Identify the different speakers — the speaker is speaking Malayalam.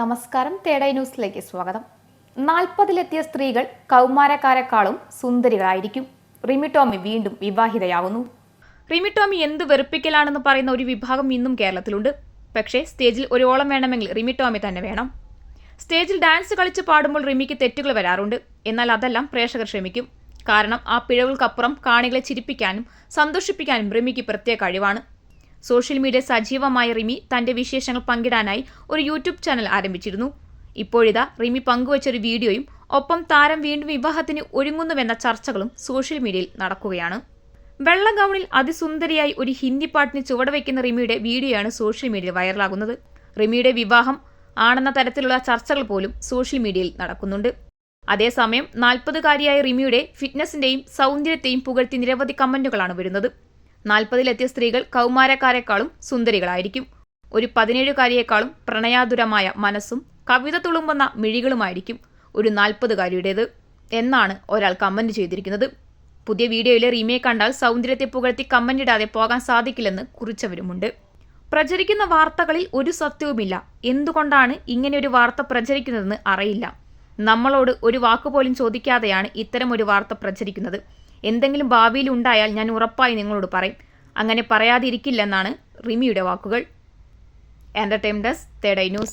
Speaker 1: നമസ്കാരം. തേടൈ ന്യൂസിലേക്ക് സ്വാഗതം. നാൽപ്പതിലെത്തിയ സ്ത്രീകൾ കൗമാരക്കാരെക്കാളും സുന്ദരികളായിരിക്കും. റിമിടോമി വീണ്ടും വിവാഹിതയാവുന്നു.
Speaker 2: റിമിടോമി എന്ത് വെറുപ്പിക്കലാണെന്ന് പറയുന്ന ഒരു വിഭാഗം ഇന്നും കേരളത്തിലുണ്ട്. പക്ഷേ സ്റ്റേജിൽ ഒരോളം വേണമെങ്കിൽ റിമിടോമി തന്നെ വേണം. സ്റ്റേജിൽ ഡാൻസ് കളിച്ച് പാടുമ്പോൾ റിമിക്ക് തെറ്റുകൾ വരാറുണ്ട്. എന്നാൽ അതെല്ലാം പ്രേക്ഷകർ ക്ഷമിക്കും കാരണം ആ പിഴവുകൾക്കപ്പുറം കാണികളെ ചിരിപ്പിക്കാനും സന്തോഷിപ്പിക്കാനും റിമിക്ക് പ്രത്യേക കഴിവാണ്. സോഷ്യൽ മീഡിയ സജീവമായ റിമി തന്റെ വിശേഷങ്ങൾ പങ്കിടാനായി ഒരു യൂട്യൂബ് ചാനൽ ആരംഭിച്ചിരുന്നു. ഇപ്പോഴിതാ റിമി പങ്കുവച്ച ഒരു വീഡിയോയും ഒപ്പം താരം വീണ്ടും വിവാഹത്തിന് ഒരുങ്ങുന്നുവെന്ന ചർച്ചകളും സോഷ്യൽ മീഡിയയിൽ നടക്കുകയാണ്. വെള്ള ഗൗണിൽ അതിസുന്ദരിയായി ഒരു ഹിന്ദി പാട്ടിന് ചുവടുവയ്ക്കുന്ന റിമിയുടെ വീഡിയോയാണ് സോഷ്യൽ മീഡിയയിൽ വൈറലാകുന്നത്. റിമിയുടെ വിവാഹം ആണെന്ന തരത്തിലുള്ള ചർച്ചകൾ പോലും സോഷ്യൽ മീഡിയയിൽ നടക്കുന്നുണ്ട്. അതേസമയം നാൽപ്പതുകാരിയായ റിമിയുടെ ഫിറ്റ്നസിന്റെയും സൗന്ദര്യത്തെയും പുകഴ്ത്തി നിരവധി കമന്റുകളാണ് വരുന്നത്. നാൽപ്പതിലെത്തിയ സ്ത്രീകൾ കൗമാരക്കാരെക്കാളും സുന്ദരികളായിരിക്കും. ഒരു പതിനേഴുകാരിയേക്കാളും പ്രണയാതുരമായ മനസ്സും കവിത തുളുമ്പുന്ന മിഴികളുമായിരിക്കും ഒരു നാൽപ്പതുകാരിയുടേത്. എന്നാണ് ഒരാൾ കമന്റ് ചെയ്തിരിക്കുന്നത്. പുതിയ വീഡിയോയിലെ റീമേക്ക് കണ്ടാൽ സൗന്ദര്യത്തെ പുകഴ്ത്തി കമന്റ് ഇടാതെ പോകാൻ സാധിക്കില്ലെന്ന് കുറിച്ചവരുമുണ്ട്. പ്രചരിക്കുന്ന വാർത്തകളിൽ ഒരു സത്യവുമില്ല. എന്തുകൊണ്ടാണ് ഇങ്ങനെ ഒരു വാർത്ത പ്രചരിക്കുന്നതെന്ന് അറിയില്ല. നമ്മളോട് ഒരു വാക്കുപോലും ചോദിക്കാതെയാണ് ഇത്തരം ഒരു വാർത്ത പ്രചരിക്കുന്നത്. എന്തെങ്കിലും ഭാവിയിൽ ഉണ്ടായാൽ ഞാൻ ഉറപ്പായി നിങ്ങളോട് പറയും. അങ്ങനെ പറയാതിരിക്കില്ലെന്നാണ് റിമിയുടെ വാക്കുകൾ. Entertain desk തേടൈ news